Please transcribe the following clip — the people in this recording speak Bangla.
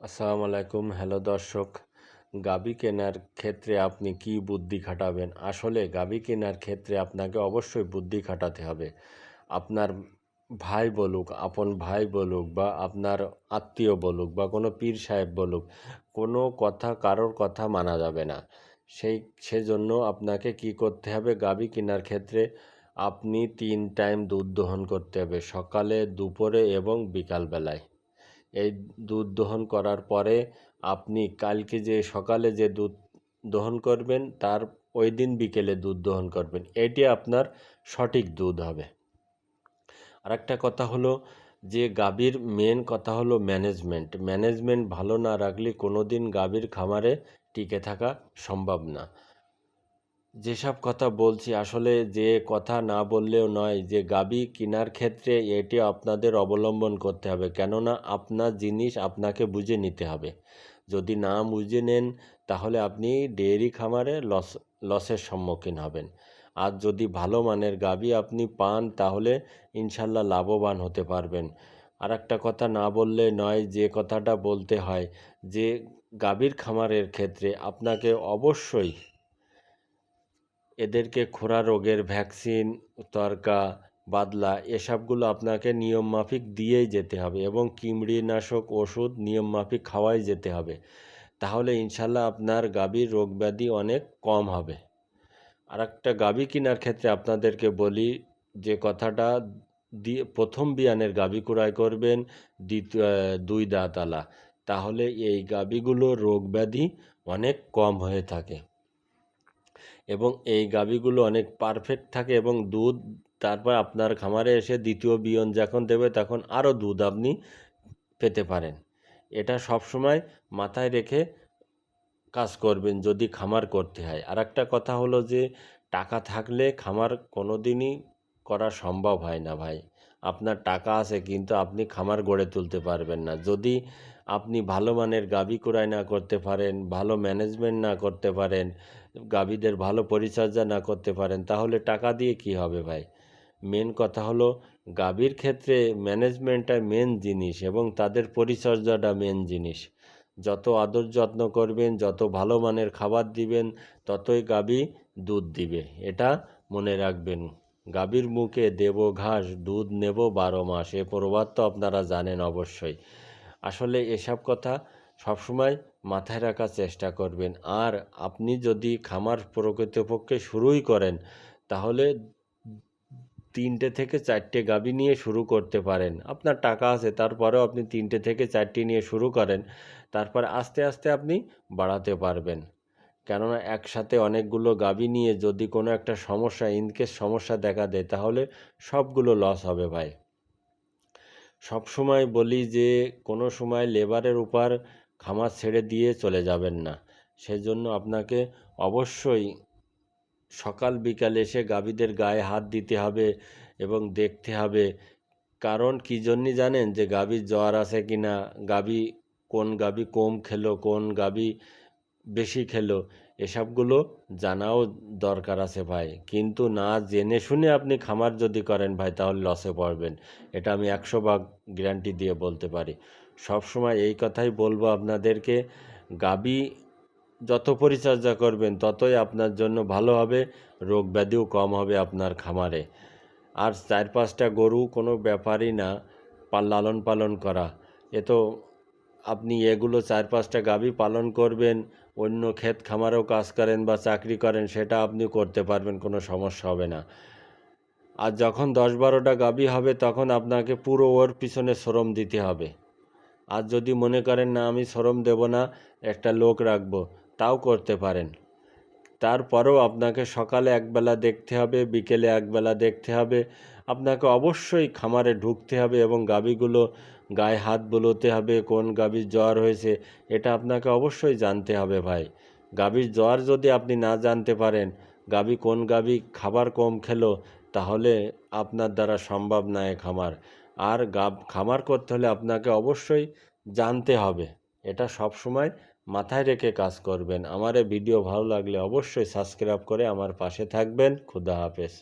আসসালামু আলাইকুম। হ্যালো দর্শক, গাবি কেনার ক্ষেত্রে আপনি কি বুদ্ধি খাটাবেন? আসলে গাবি কেনার ক্ষেত্রে আপনাকে অবশ্যই বুদ্ধি খাটাতে হবে। আপনার ভাই বলুক, আপন ভাই বলুক বা আপনার আত্মীয় বলুক বা কোনো পীর সাহেব বলুক, কোনো কথা কারোর কথা মানা যাবে না। সেই, সেজন্য আপনাকে কি করতে হবে? গাবি কেনার ক্ষেত্রে আপনি তিন টাইম দুধ দহন করতে হবে, সকালে, দুপুরে এবং বিকালবেলায়। এই দুধ দহন করার পরে আপনি কালকে যে সকালে যে দুধ দহন করবেন, তার ওই দিন বিকেলে দুধ দহন করবেন। এটি আপনার সঠিক দুধ হবে। আরেকটা কথা হলো যে গাভীর মেন কথা হলো ম্যানেজমেন্ট ম্যানেজমেন্ট ভালো না রাখলে কোনো দিন গাভীর খামারে টিকে থাকা সম্ভব না। যেসব কথা বলছি, আসলে যে কথা না বললেও নয়, যে গাবি কেনার ক্ষেত্রে এটি আপনাদের অবলম্বন করতে হবে। কেননা আপনার জিনিস আপনাকে বুঝে নিতে হবে। যদি না বুঝে নেন, তাহলে আপনি ডেয়ারি খামারে লস, লসের সম্মুখীন হবেন। আর যদি ভালো মানের গাবি আপনি পান, তাহলে ইনশাল্লাহ লাভবান হতে পারবেন। আর একটা কথা না বললে নয়, যে কথাটা বলতে হয়, যে গাভীর খামারের ক্ষেত্রে আপনাকে অবশ্যই এদেরকে খোরা রোগের ভ্যাকসিন, তরকা, বাদলা এসবগুলো আপনাকে নিয়মমাফিক দিয়েই যেতে হবে এবং কীড়ানাশক ওষুধ নিয়মমাফিক খাওয়াই যেতে হবে। তাহলে ইনশাল্লাহ আপনার গাভীর রোগ ব্যাধি অনেক কম হবে। আর একটা গাভী কেনার ক্ষেত্রে আপনাদেরকে বলি যে কথাটা দিয়ে প্রথম বিয়ানের গাভী ক্রয় করবেন দ্বিতীয় দুই দাঁতালা তাহলে এই গাভীগুলো রোগ ব্যাধি অনেক কম হয়ে থাকে। এবং এই গাভীগুলো অনেক পারফেক্ট থাকে এবং দুধ তারপর আপনার খামারে এসে দ্বিতীয় বিয়ন যখন দেবে তখন আরও দুধ আপনি পেতে পারেন। এটা সবসময় মাথায় রেখে কাজ করবেন যদি খামার করতে হয়। আর একটা কথা হলো যে, টাকা থাকলে খামার কোনো দিনই করা সম্ভব হয় না ভাই। আপনার টাকা আছে কিন্তু আপনি খামার গড়ে তুলতে পারবেন না। যদি আপনি ভালো মানের গাভী ক্রয় না করতে পারেন, ভালো ম্যানেজমেন্ট না করতে পারেন গাভীদের ভালো পরিচর্যা না করতে পারেন, তাহলে টাকা দিয়ে কি হবে ভাই? মেন কথা হলো, গাভীর ক্ষেত্রে ম্যানেজমেন্টটা মেন জিনিস এবং তাদের পরিচর্যাটা মেন জিনিস। যত আদর যত্ন করবেন, যত ভালো মানের খাবার দিবেন, ততই গাভী দুধ দিবে, এটা মনে রাখবেন। গাভীর মুখে দেব ঘাস, দুধ নেব বারো মাস, এ প্রবাদ তো আপনারা জানেন অবশ্যই। আসলে এসব কথা সবসময় মাথায় রাখার চেষ্টা করবেন। আর আপনি যদি খামার প্রকৃতপক্ষে শুরুই করেন, তাহলে তিনটে থেকে চারটে গাবি নিয়ে শুরু করতে পারেন। আপনার টাকা আছে, তারপরেও আপনি তিনটে থেকে চারটে নিয়ে শুরু করেন, তারপর আস্তে আস্তে আপনি বাড়াতে পারবেন। কেননা একসাথে অনেকগুলো গাবি নিয়ে যদি কোনো একটা সমস্যা ইনকেস সমস্যা দেখা দেয়, তাহলে সবগুলো লস হবে ভাই। সব সময় বলি যে, কোনো সময় লেবারের উপর খামার ছেড়ে দিয়ে চলে যাবেন না। সেজন্য আপনাকে অবশ্যই সকাল বিকাল এসে গাভীদের গায়ে হাত দিতে হবে এবং দেখতে হবে কারণ কী জন্যে জানেন যে গাভীর জ্বর আছে কি না, গাভী কোন গাভী কম খেলো, কোন গাভী বেশি খেলো, এসবগুলো জানাও দরকার আছে ভাই। কিন্তু না জেনে শুনে আপনি খামার যদি করেন ভাই তাহলে লসে পড়বেন। এটা আমি একশো ভাগ গ্যারান্টি দিয়ে বলতে পারি। সব সময় এই কথাই বলব আপনাদেরকে। গাবি যত পরিচর্যা করবেন, ততই আপনার জন্য ভালো হবে, রোগ ব্যাধিও কম হবে আপনার খামারে। আর চার পাঁচটা গরু কোনো ব্যাপারই না লালন পালন করা। এ তো আপনি এগুলো চার পাঁচটা গাভী পালন করবেন, অন্য ক্ষেত খামারেও কাজ করেন বা চাকরি করেন, সেটা আপনি করতে পারবেন, কোনো সমস্যা হবে না। আর যখন দশ বারোটা গাভী হবে, তখন আপনাকে পুরো ওর পিছনে শ্রম দিতে হবে। আর যদি মনে করেন, না, আমি শ্রম দেব না, একটা লোক রাখব তাও করতে পারেন। তারপরেও আপনাকে সকালে একবেলা দেখতে হবে, বিকেলে একবেলা দেখতে হবে। আপনাকে অবশ্যই খামারে ঢুকতে হবে এবং গাবিগুলো গায়ে হাত বুলোতে হবে, কোন গাভীর জ্বর হয়েছে, এটা আপনাকে অবশ্যই জানতে হবে ভাই। গাভীর জ্বর যদি আপনি না জানতে পারেন গাবি কোন গাবি খাবার কম খেলো, তাহলে আপনার দ্বারা সম্ভব নয় খামার। আর গাব, খামার করতে হলে আপনাকে অবশ্যই জানতে হবে। এটা সব সময় মাথায় রেখে কাজ করবেন। আমার ভিডিও ভালো লাগলে অবশ্যই সাবস্ক্রাইব করে আমার পাশে থাকবেন। খুদা হাফেজ।